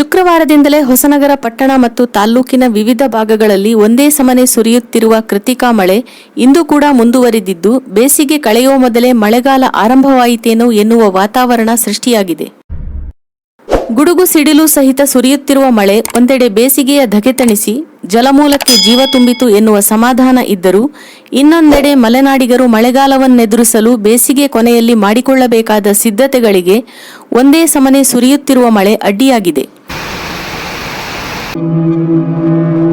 ಶುಕ್ರವಾರದಿಂದಲೇ ಹೊಸನಗರ ಪಟ್ಟಣ ಮತ್ತು ತಾಲ್ಲೂಕಿನ ವಿವಿಧ ಭಾಗಗಳಲ್ಲಿ ಒಂದೇ ಸಮನೆ ಸುರಿಯುತ್ತಿರುವ ಕೃತಿಕಾ ಮಳೆ ಇಂದು ಕೂಡ ಮುಂದುವರಿದಿದ್ದು, ಬೇಸಿಗೆ ಕಳೆಯುವ ಮೊದಲೇ ಮಳೆಗಾಲ ಆರಂಭವಾಯಿತೇನೋ ಎನ್ನುವ ವಾತಾವರಣ ಸೃಷ್ಟಿಯಾಗಿದೆ. ಗುಡುಗು ಸಿಡಿಲು ಸಹಿತ ಸುರಿಯುತ್ತಿರುವ ಮಳೆ ಒಂದೆಡೆ ಬೇಸಿಗೆಯ ಧಗೆ ತಣಿಸಿ, ಜಲಮೂಲಕ್ಕೆ ಜೀವ ತುಂಬಿತು ಎನ್ನುವ ಸಮಾಧಾನ ಇದ್ದರೂ, ಇನ್ನೊಂದೆಡೆ ಮಲೆನಾಡಿಗರು ಮಳೆಗಾಲವನ್ನೆದುರಿಸಲು ಬೇಸಿಗೆ ಕೊನೆಯಲ್ಲಿ ಮಾಡಿಕೊಳ್ಳಬೇಕಾದ ಸಿದ್ಧತೆಗಳಿಗೆ ಒಂದೇ ಸಮನೆ ಸುರಿಯುತ್ತಿರುವ ಮಳೆ ಅಡ್ಡಿಯಾಗಿದೆ. Thank you.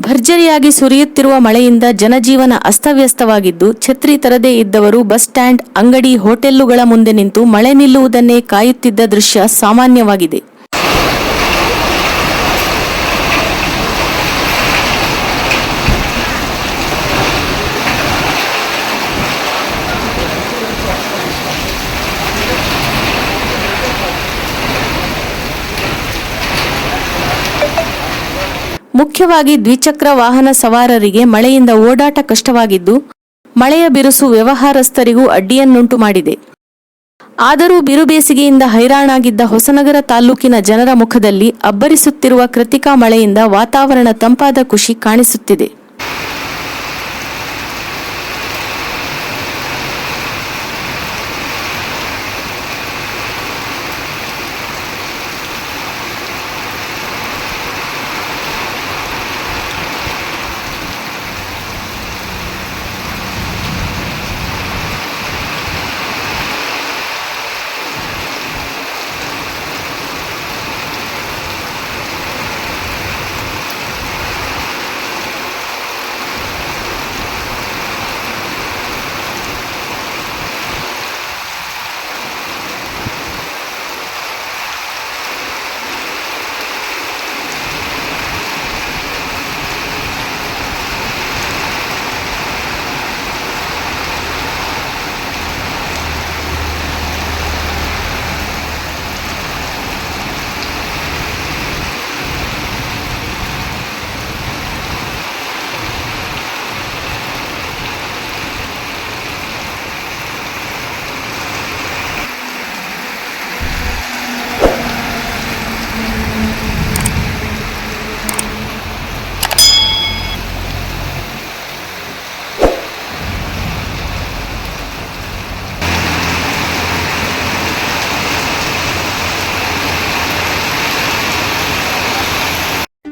ಭರ್ಜರಿಯಾಗಿ ಸುರಿಯುತ್ತಿರುವ ಮಳೆಯಿಂದ ಜನಜೀವನ ಅಸ್ತವ್ಯಸ್ತವಾಗಿದ್ದು, ಛತ್ರಿ ತರದೇ ಇದ್ದವರು ಬಸ್ ಸ್ಟ್ಯಾಂಡ್, ಅಂಗಡಿ, ಹೋಟೆಲ್ಲುಗಳ ಮುಂದೆ ನಿಂತು ಮಳೆ ನಿಲ್ಲುವುದನ್ನೇ ಕಾಯುತ್ತಿದ್ದ ದೃಶ್ಯ ಸಾಮಾನ್ಯವಾಗಿದೆ. ಮುಖ್ಯವಾಗಿ ದ್ವಿಚಕ್ರ ವಾಹನ ಸವಾರರಿಗೆ ಮಳೆಯಿಂದ ಓಡಾಟ ಕಷ್ಟವಾಗಿದ್ದು, ಮಳೆಯ ಬಿರುಸು ವ್ಯವಹಾರಸ್ಥರಿಗೂ ಅಡ್ಡಿಯನ್ನುಂಟು ಮಾಡಿದೆ. ಆದರೂ ಬಿರುಬೇಸಿಗೆಯಿಂದ ಹೈರಾಣಾಗಿದ್ದ ಹೊಸನಗರ ತಾಲೂಕಿನ ಜನರ ಮುಖದಲ್ಲಿ ಅಬ್ಬರಿಸುತ್ತಿರುವ ಕೃತಿಕಾ ಮಳೆಯಿಂದ ವಾತಾವರಣ ತಂಪಾದ ಖುಷಿ ಕಾಣಿಸುತ್ತಿದೆ.